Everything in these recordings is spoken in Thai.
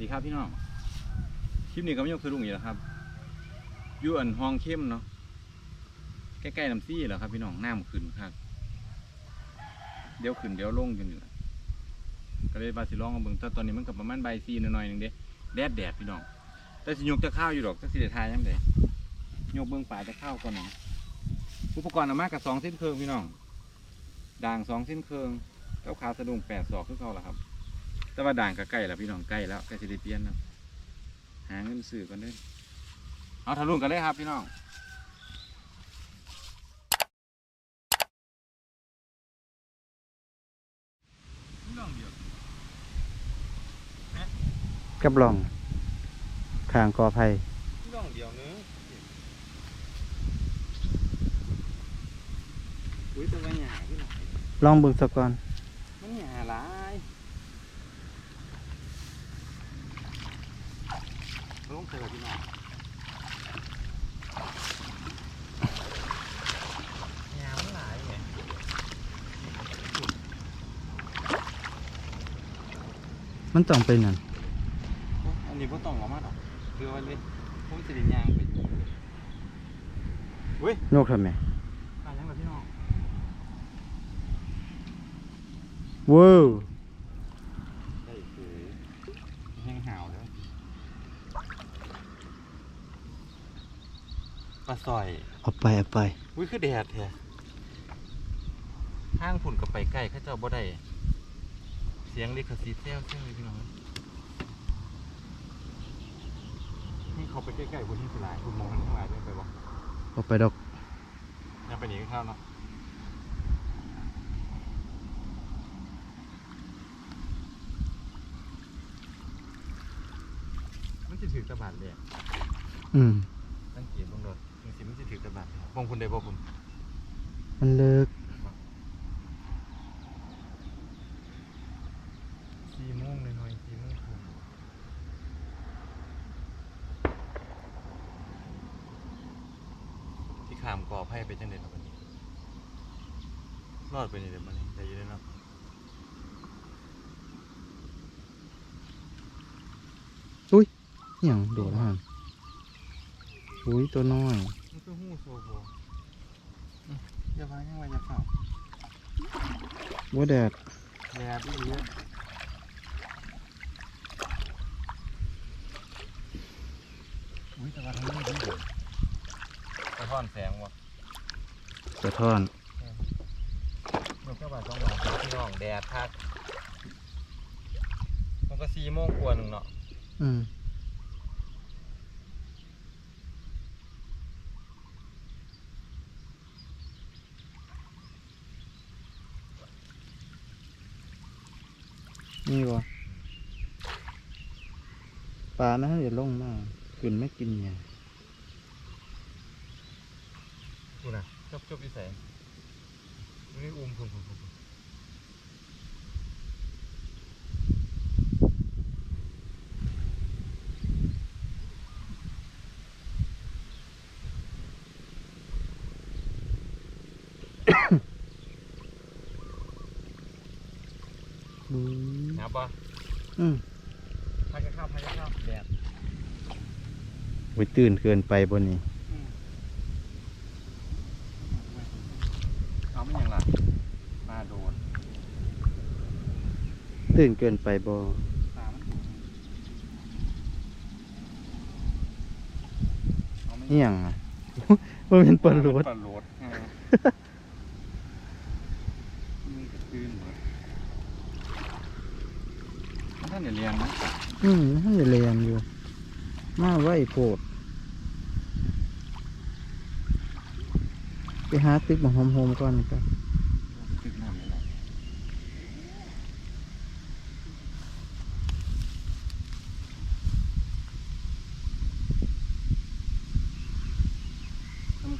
ดีครับพี่น้อง คลิปนี้ก็ไม่ยกคือลุงอีกแล้วครับยู่อันห้องเข้มเนาะ ใกล้ๆน้ำซี่แหล้วครับพี่น้องน้ำขึ้นครับเดี๋ยวขึ้นเดี๋ยวลงอยู่นี่แหละก็เลยว่าสิลองเอาเบิ่งแต่ตอนนี้มันก็ประมาณใบซีหน่อยๆหนึงเด้แดดแดดพี่น้อง แต่สิยกจะข้าวอยู่ดอกแต่สิได้ทายยังไงยกเบิ่งป่าจะข้าวก่อนนะอุปกรณ์อามากับสองเส้นเครื่องพี่น้องด่างสองเส้นเครื่องเก้าขาสะดุ้งแปดศอกคือเขาละครับ แต่ว่าด่างก็ใกล้แล้วพี่น้องใกล้แล้วใกล้สิได้เปลี่ยนแล้วหาเงินซื้อกันเด้อเอาทะลุกันเลยครับพี่น้องกับหลองขางกอไผ่ร่องเดียวเนื้ออุ้ยเป็นว่าหยาขึ้นหน่อยลองเบิ่งสักก่อนมันหยาหลายลง เสือพี่น้องหยามันหลายไงมันต้องเป็นนั่นโอ้อันนี้พ่ต้องเออกมาดอกเรือไว้เลยผมจะได้ยางไปอุ้ยนกทำไมตายยังแบบพี่น้องเว้าว ได้คือแห้งห่าวแล้วปลา ซอยเอาไปเอาไปอุ้ยคือแดดแท้ห้างผุ่นกับไปใกล้เข้าเจ้าบ่ได้ เสียงลิขสิทธิ์แซวเสียงเลยพี่น้องนี่เขาไปใกล้ๆบนที่สลายคุณมองมันทั้งหลายเลยไปบอกเอาไปดอกยังไปหนีข้าวเนาะมันจะถือตะบันเลยอะอืม มองคุณได้บ่ผมมันเลิกสี่โมงหน่อยๆสี่โมงครึ่งที่ขามก่อไผ่ไปจังเด็ดวันนี้รอดไปนี่เดี๋ยวมันนี่ได้อยินได้เนาะอหย่างโดดหันอุ้ยตัวน้อย มันคือหูโซโบ อืมอย่าพายังไงอย่าเฝ้าว่าแดดแดดดีเยอะอุ้ยแต่ว่าทางนี้ดีอยู่สะท้อนแสงวะสะท้อนนกกระบาดต้องหวานพี่น้องแดดพักมันก็สี่โมงกว่าหนึ่งเนาะ อืม นี่วะปลานะเดี๋ยวลงมากกินไม่กินเนี่ยดูนะจบจบอีแสงนี่อุ้มพุ่มพุ่มพุ่ม หนาวปะอืมพาจะเข้าพาจะเข้าแดดไปตื่นเกินไปบนนี้เอาไม่อย่างไรปลาโดนตื่นเกินไปบ่ปลามันเอาไม่นี่ยังอะว่าเป็นปลาโลด ปลาโหลดเออมันก็ตื่นหมดท่านเดี๋ยวเรียน นะอืมให้เรียนอยู่ มาไหวโพดไปหาตึกมาโฮมๆก่อนครับตึกน้ำนี่แหละ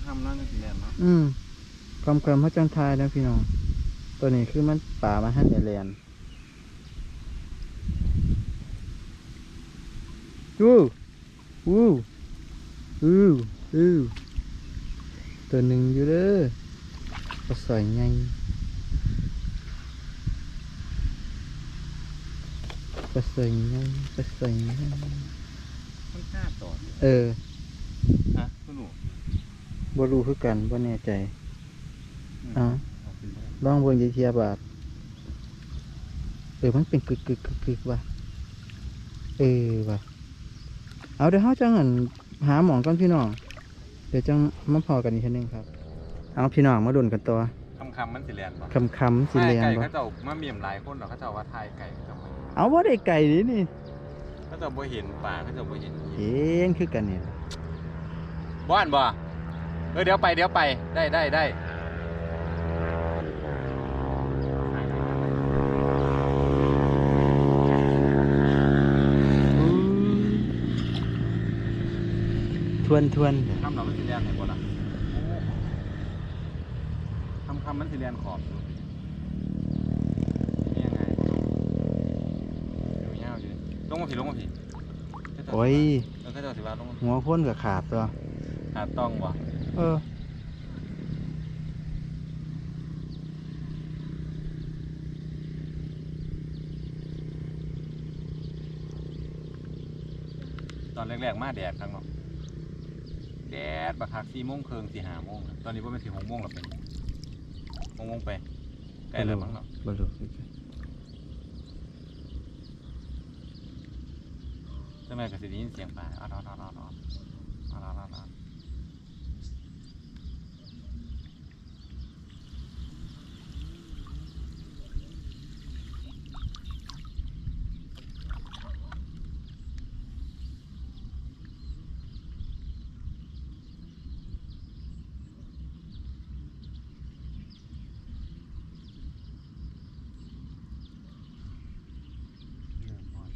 คำๆนั่นก็สิเรียนเนาะอืมคำคำพระจังทายนะพี่น้อง ตัวนี้คือมันป่ามาให้เรียน วู้วู้วู้วู้ตัวหนึ่งอยู่เด้อก็ใส่ไงปลาเสยไงปลาเสยไงมันกล้าต่ออยู่เออฮะคุณหนูบ่รู้คือกันบ่แน่ใจมอ่าเอาขึ้นมาลองเบิ่งเทียบาทเออมันเป็นกึกกึกกึกกึกว่ะเออว่ะ เอาเดี๋ยวเฮาจังหันหาหมองก่อนพี่น้อง เดี๋ยวจังมาพอกันอีกทีนึงครับ เอาพี่น้องมาดุนกันตัวคำคำๆมันสิแลนบ่คำคำๆสิเลียนไก่บ่เขาเจ้ามาเมียมหลายคนเหรอเขาเจ้าว่าทายไก่เขาเจ้าบ่เอาบ่ได้ไก่นี่นี่เขาเจ้าบ่เห็นป่าเขาเจ้าบ่เห็นเห็นคือกันนี่บ้านบ่เออเดี๋ยวไปเดี๋ยวไปได้ได้ได้ ท วนทวนคำเรามันสิแลนไหนบ่ล่ะคำคำๆมันสิแลนขอบอยู่นี่ยังไงเดี๋ยวยาวอยู่ลงมาผีลงมาผีโอ้ยเออเขาเจ้าสิว่าลงมาหัวคนกับขาดตัวหาต้องบ่เออตอนแรกๆมาแดดครั้งเนาะแดด บักคักสี่โมงครึ่งสี่ห้าโมงตอนนี้ว่าเป็นสี่หกโมงแล้วเป็นหกโมงไปใกล้แล้วมั้งเนาะบ่รู้คือกันใช่ไหมกับสิได้ยินเสียงป่าอ้าวอ้าวอ้าวอ้าวอ้าวอ้าวอ้าวอ้าวเริ่มอ่อน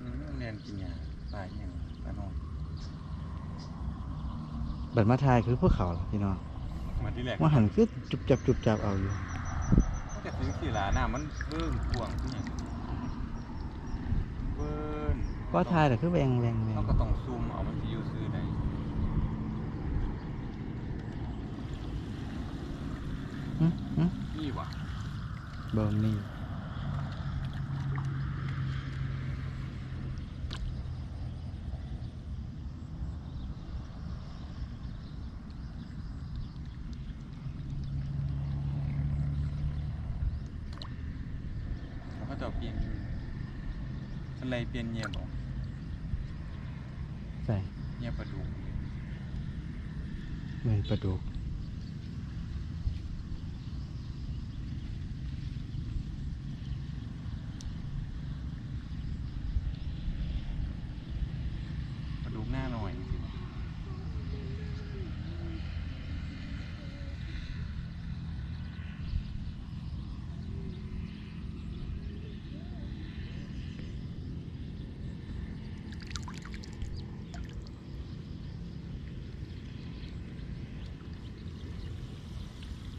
อืมเรียน กินยาป่าอหย่างป่านอนบัดมาทายคือพวกเขาล่ะพี่น้องมาที่แรกว่าหันคือจุบจับจุบจับเอาอยู่แต่ถึงสี่หลาน้ำมันเบิ่งกวางที่หยังเบิ่นก็ทายแต่คือแวงแวงแวงเขาก็ต้องซูมเอามันสิอยู่ซื้อได้หึหึนี่วะบ่มีเขาก็จะเปลี่ยน 变它来变热不？ใส่ยนเงียบเ热不堵。ไม่ประดูก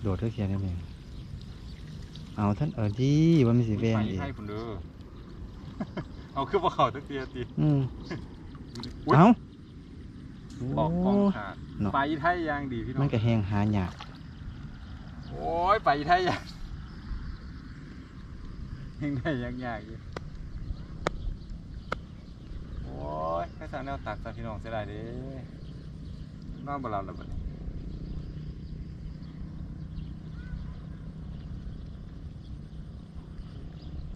โดดเท่าเขียนได้ไหมเอาท่านเออดีว่ามีสีแวงไปอีกให้คุณเด้อเอาคือว่าเขาตะเกียตีอืมอุ๊ยเอาบอกกองโขาดเนาะไปไทยยางดีพี่น้มัอนงก็แหงหาหยากโอ้ยไปไทยยางยังได้ยังยากอยู่โอ้ยแค่สั่งแนวตักซะพี่น้องเสียดายเด้นอนบ่หลับแล้วบัดนี้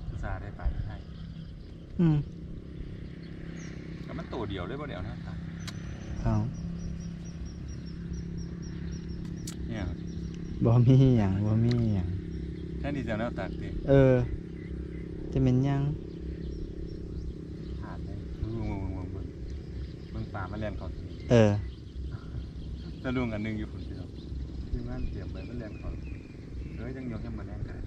อุตส่าห์ได้ไปไทย อืมแต่มันตัวเดียวเลยบ่เดียวนะตักเอาเนี่ยบ่มีหยังบ่มีหยังแค่นี้จะแนวตักดิเออ จะเป็นหยังขาดเลยมึงมึงมึงมึงมึงป่ามาเรียนเขาสิเออจะลุงอันหนึงอยู่คนเดียวที่มันเตรียมไปมันเรียนเขาเฮ้ยจังยกให้มาแน่นกัน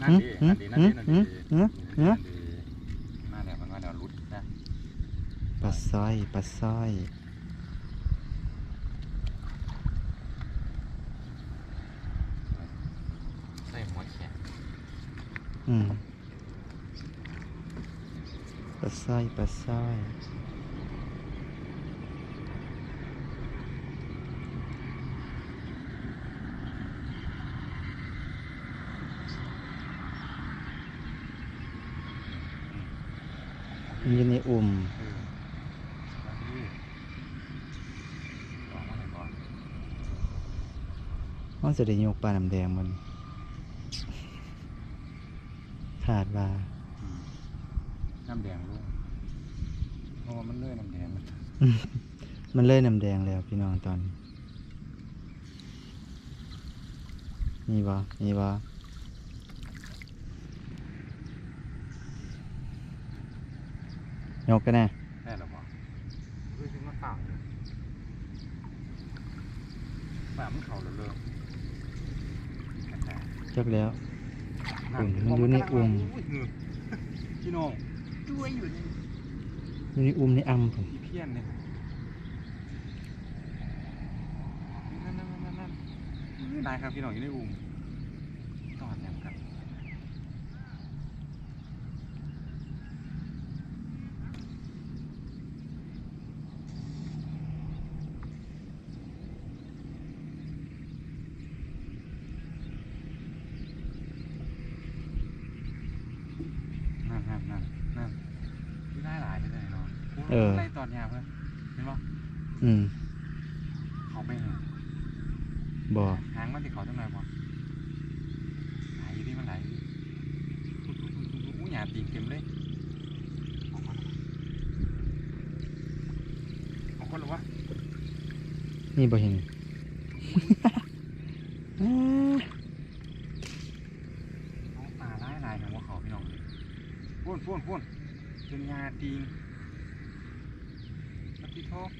นั่นดีนั่นดีนั่นดีนั่นดีหืมหืมหืมนั่นดีมาแล้วมันมาแล้วรุดนะปลาสร้อยปลาสร้อยปหัวแขนอืมปลาสร้อยปลาสร้อย มันอยู่ในอุ่มเออแล้วนี่ออกมาไหนก่อนมันจะได้ยกปลาน้ำแดงมัน ขาดว่าอืมน้ำแดงลูกเพราะว่ามันเลื่อยน้ำแดง มันมันเลยน้ำแดงแล้วพี่น้องตอน นี้มีบ่มีบ่ ยกกันแน่ได้หรอปะเฮ้ยขึ้นมาต่างเลยแบบมันเข่าเริ่มแต่จักแล้วนั่อุ่มมันอยู่ในอุ่มโยเหงือกพี่น้องด้วยอยู่ในอยู่ในอุ่มในอ่ำผมอีเพี้ยนเนี่ยนั่นนั่นนั่นนั่นนั่นได้ครับพี่น้องอยู่ในอุ่มตอนยังกัน นั่นนั่นนั่นนั่นที่ได้หลายเลยเนาะไล่ต อนยาเพื่อนเห็นปะอืมเขาไปเห็นบ่หางมันติเขาจังไรบ่ไหลอยู่ที่มันไหลอยู่อู้หยาตีนเต็มเลยออกมาออกคนหรอวะนี่บ่เห็นอ้าน้องปลาไล่ลายของว่าเขาพี่น้องพูนพูนพูนจนยาตีนปฏิโทษ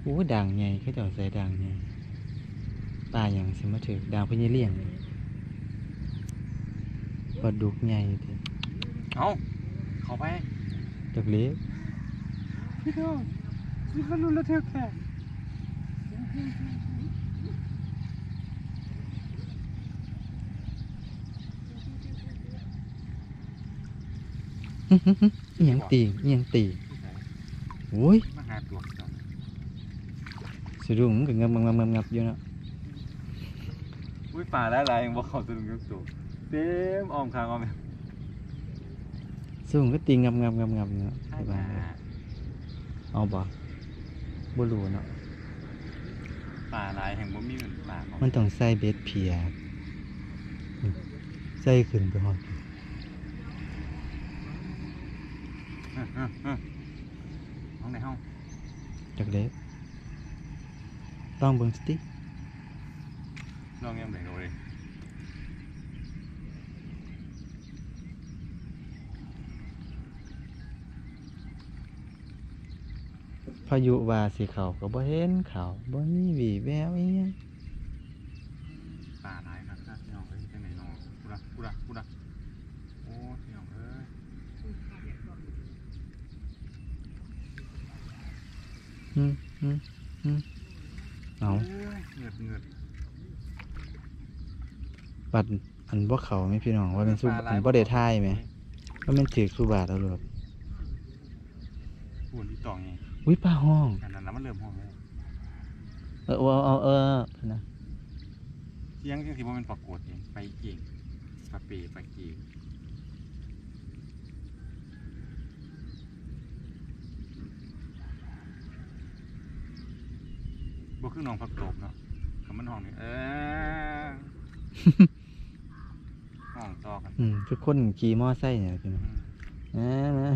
โอ้ด่างใหญ่เขาเจ้าใส่ด่างใหญ่ปลาอย่างสิมาถือด่างพญาเลี่ยงปลาดุกใหญ่เด้เอาเขาไปจักเล็กพี่น้องนี่ก็รู้แล้วเท่าแค่อิหยังตีอิหยังตีโอ้ยมาหาตัวพี่น้องสะดุ้งมันก็งับงับงับงับงับอยู่เนาะอุ้ยป่าแล้วอะไรยังบอกเขาจะดึงยกตัวเต็มอ้อมคางอ้อมแบบสะดุ้งก็ตีงับงับงับงับเนาะใช่สบาป่ายเอาบ่บ่รู้เนาะป่าลายแห่งบ่มีเหมือนป่าของมันต้องใส่เบ็ดเพียอืมใส่ขึ้นไปฮอดอื้ออื้ออื้อห้องไหนห้องจักเล็ก ต้องเบิ่งสติลองเงียบไหนดูเลยพายุว่าสิเข้าก็บ่เห็นเข้าบ่มีวี่แววอีหยัง ป่าลายครับครับพี่น้องเอ้ยจังไหนน้องกูรักกูรักกูรักโอ้พี่น้องเอ้ย อืมอืมอืมเอา เอ้ยเหงือดเหงือด ปัดอัน บ่เข้าไหมพี่น้องว่าเป็นสุอันบ่ได้ทายไหมว่ามันถือสุบาทเอาโลดพูดที่ต่อไงอุ้ยปลาห้องอันนั้นแล้วมันเริ่มห้องแล้วเออเอาเอาเออนะเสียงจังสิบ่แมันปรากฏเองไปเก่งปลาเปปลาเก่งบ่คือน้องผักตบเนาะคำมันห้องนี่เออห้ องต่อกันอืมทุกคนขี่มอไซค์เนี่ยพี่น้องอืมอ่ามา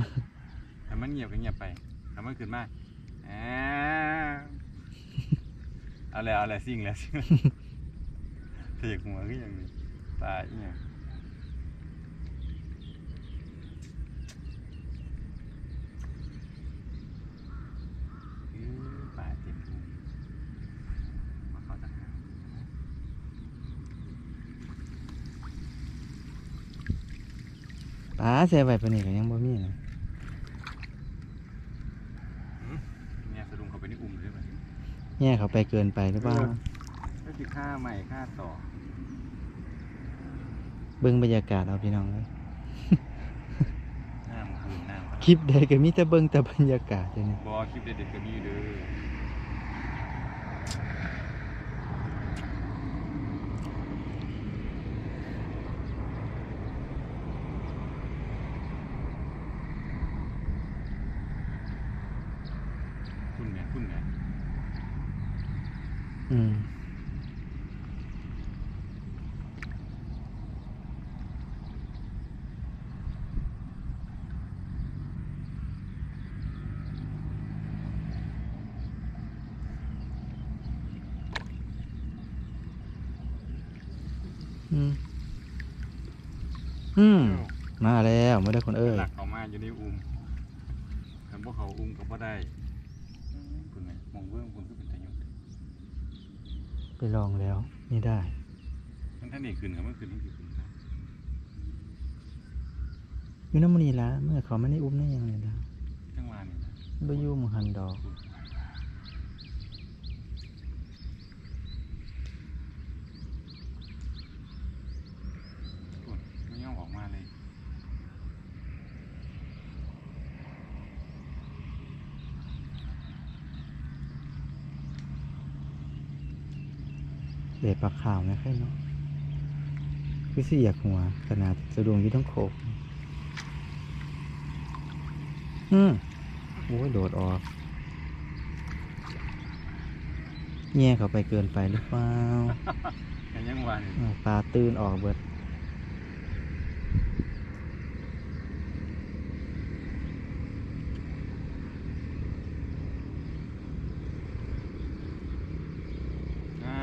ถ้ามันเงียบก็เงียบไปถ้ามันขึ้นมาแอาเอาแล้วเอาแล้วสิ่งแล้วสิ่งแล้วเถียกหัวก็อย่างนี้ตายอีหยังอื้อปลาเต็มทุ่งมาเขาจะหา อ่าใส่ไว้ปานนี้ก็ยังบ่มีนะเนี่ยสะดุ้งเขาไปในอุ้มเลยไหมแย่เขาไปเกินไปหรือเปล่าก็คือค่าใหม่ค่าต่อ เบิ่งบรรยากาศเอาพี่น้องเลยน้ำคืนน้ำคลิปใดก็มีแต่เบิ่งแต่บรรยากาศเดี๋ยวนี้บอคลิปเด็ดๆก็มีเด้อคุณแม่คุณแม่ อืมอืมอืมมาแล้วไม่ได้คนเอ้ยหลักเขามาอยู่ในอุ้มคำว่าเขาอุ้มก็บ่ได้คุณแม่มองเบื้องคุณก็เป็นตะยุ ไปลองแล้วไม่ได้มันท่านนี่คืนครับเมื่อคืนนี่คือคืนครับอยู่น้ำมันนี่ละเมื่อเขาไม่ได้อุ้มได้ยังไงล่ะจังหวะนี่นะบอยู่หมหันดอก คุณไม่ย่องออกมาเลย เด็ดปลาขาวไม่ค่อยเนาะคือเสียกหัวขนาดสะดวงอยี่ต้องโขกอืมโอ้ยโดดออกแย่เขาไปเกินไปหรือเปล่าแต่ยังหวะนี่อ้าวปลาตื่นออกเบิด อ่า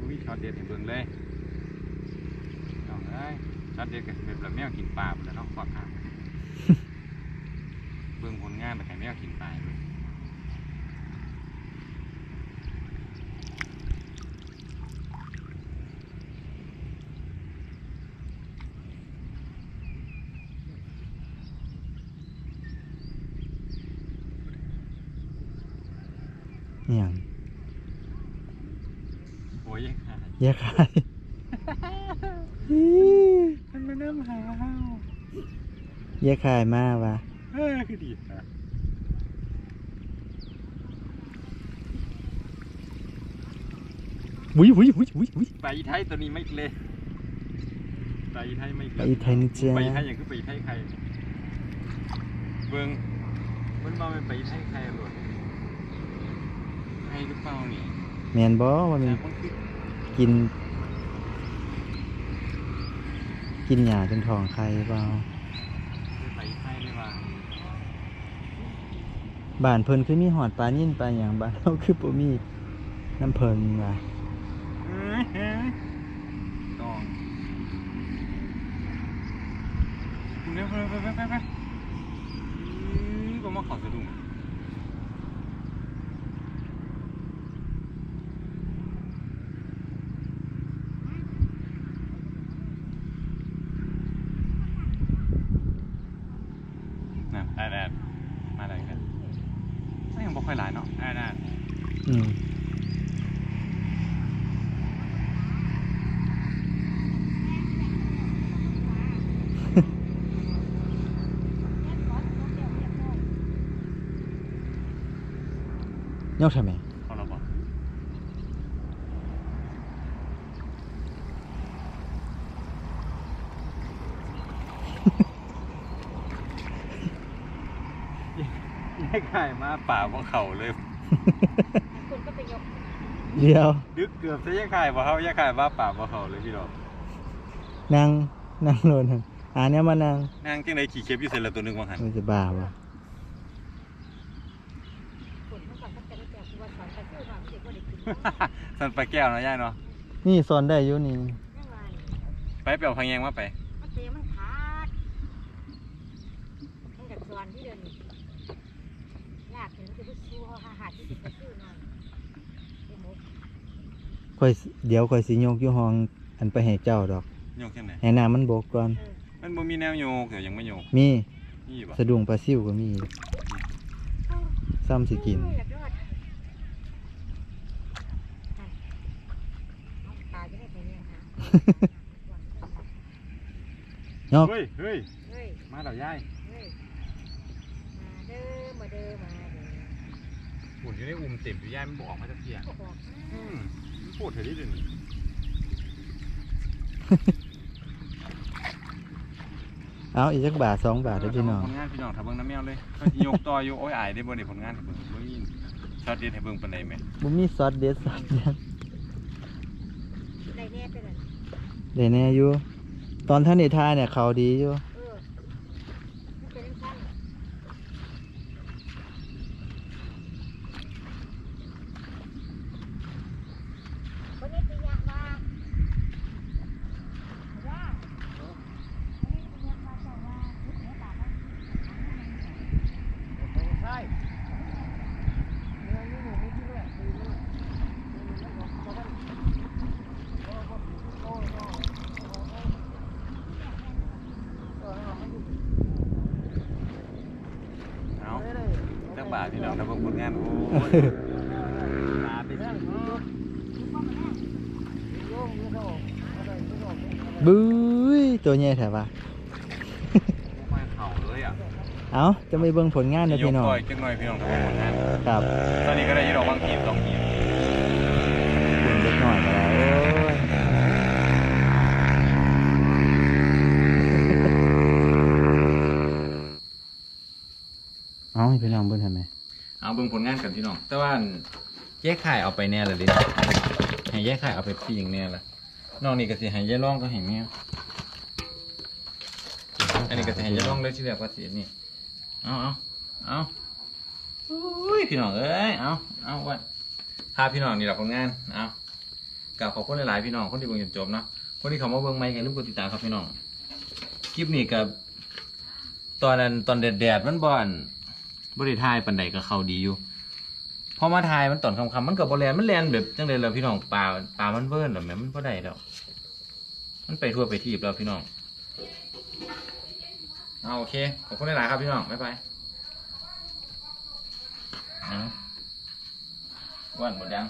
อุ้ยช็อต เด็ดให้เบิ่งเลยเอาเลยช็อตเด็ดก็สิเป็นแบบแมวกินปลาไปแหล้วเนาะขวากข้างเบิ่งผลงานแต่ไข่แมวกินปลาเลยอหย่าง โอ้ย ยังหายแย่ขายมันไม่น้ำหาวแย่ขายมากว่ะเออคือดีนะวุ้ยวุ้ยวุ้ยวุ้ยวุ้ยไปไทยตัวนี้ไม่เลยไปไทยไม่ไปไทยนี่จ้าไปไทยอย่างคือไปไทยใครเบิ่งมันมาเป็นไปไทยใครหรอไทยหรือเปล่านี่แมนบอว่ามันแต่มันคือ กิน กินหยาจนท้องใครเปล่าไปไทยเลยว่าบ้านเพิ่นคือมีหอดปลานิ่นปลาหยังบ้านเราคือบ่มีน้ำเพิ่นว่ะเอ้ยเอ้ยต้องเร็วไปไปไปไปไปอืมก็มาขอสะดุ้งน่ะได้ได้มาได้กันไม่ยังบ่ค่อยหลายเนาะได้ได้ อืม ยก ทำไมเขาเราบอกไม่ขายมาป่าบ่เขาเลยคุณก็ไปยกเดียว ดึกเกือบจะยังขายบ่เขายังขายมาป่าบ่เขาเลยพี่น้องนั่งนั่งโลนหั่นอ่าเนี่ยมานั่งนางจังไดขี่เข็บอยู่เสร็จแล้วตัวหนึงว่าหันมันจะบ้าวะ คุณเมื่อก่อนก็จะได้แต่คือว่าสอนไปซื้อมาเด็กว่าเด็กกิน สันปลาแก้วเนาะย่าเนาะนี่สอนได้อยู่นี่ยังไงไปเปลี่ยวพังแยงมาไปมันเตะมันขาดมันจากสวนที่เดินยากถึงจะไปซื้อหาหาที่จะไปซื้อมาไอ้หมูค่อยสิเดี๋ยวค่อยสิยกอยู่ห้องอันไปให้เจ้าดอกยกจังไดให้น้ำมันบกก่อน เออมันบ่มีแนวโยกเดี๋ยวยังไม่โยกมีนี่บ่สะดุ้งปลาซิวก็มีซ้ำสิกินโอ้ยอยากรอดเอาตายจะได้ไปเนี่ยค่ะ ยกเฮ้ยเฮ้ยเฮ้ยมาแล้วยายเฮ้ยมาเด้อมาเด้อมาเด้อหุ่นอยู่ในอุ้มเต็มอยู่ยายมันบ่ออกมาจักเที่ยก็บอกอืมมันพูดเถอะดิเดี๋ยวนี้เอาอีกจักบาทสองบาทเด้อพี่น้องผลงานพี่น้องถ้าเบิ่งน้ำแมวเลยเขาสิยกต่ออยู่โอ้ยอายได้บ่ได้ผลงานให้เบิ่งบ่มีช็อตเด็ดให้เบิ่งปานใดแหมบ่มีซอสเด็ดซอสเด็ดได้แน่ไปเลย ได้แน่อยู่ตอนท่านนี่ทายเนี่ยเขาดีอยู่ เออมันเป็นสั้นคนนี้ปียะว่าว่าคนนี้ปียะว่าเจ้าว่าทุกเนื้อปลามัน ใช่ เอาจักบาทพี่น้องถ้าเบิ่งผลงาน โอ้ยตาติดบุ้ยตัวใหญ่แท้ปะไม่เข่าเลยอะเอาจะไม่เบิ่งผลงานเด้อยกพี่น้องก่อยจังหน่อยพี่น้องถ้าเบิ่งผลงานครับตอนนี้ก็ได้ยี่ดอกบางทีสองทีคุณเล็กน้อยก็ได้โอ้ยเอาให้พี่น้องเบิ่งทำไม เอาเบิ่งผลงานกันพี่น้อง แต่ว่าแยกไข่เอาไปแน่เลยดิให้แยกไข่เอาไปปีอย่างแน่ละนอกนี่ก็สิให้ยายร่องก็ให้แม่อันนี้ก็สิให้ยายร่องเลยที่เรียกว่าสินี่เอาเอาเอาอุ้ยพี่น้องเอ้ยเอาเอาไว้พาพี่น้องนี่แหละผลงานเอากับขอบคุณหลายๆพี่น้องคนที่เบิ่งจนจบเนาะคนที่เขามาเบิ่งใหม่กันลืมกดติดตามครับพี่น้องคลิปนี้กับตอนนั้นตอนแดดๆมันบ่อน บริทายปันใดก็เขาดีอยู่พอมาทายมันตอนคำคำๆมันกับบอแลนมันแลนแบบจังเลยแล้วพี่น้องปลาปลามันเบิ้ลหรอแม่มันก็ได้แล้วมันไปทั่วไปทีบแล้วพี่น้องเอาโอเคขอบคุณหลายๆครับพี่น้องบ๊ายบายวันหมดยัง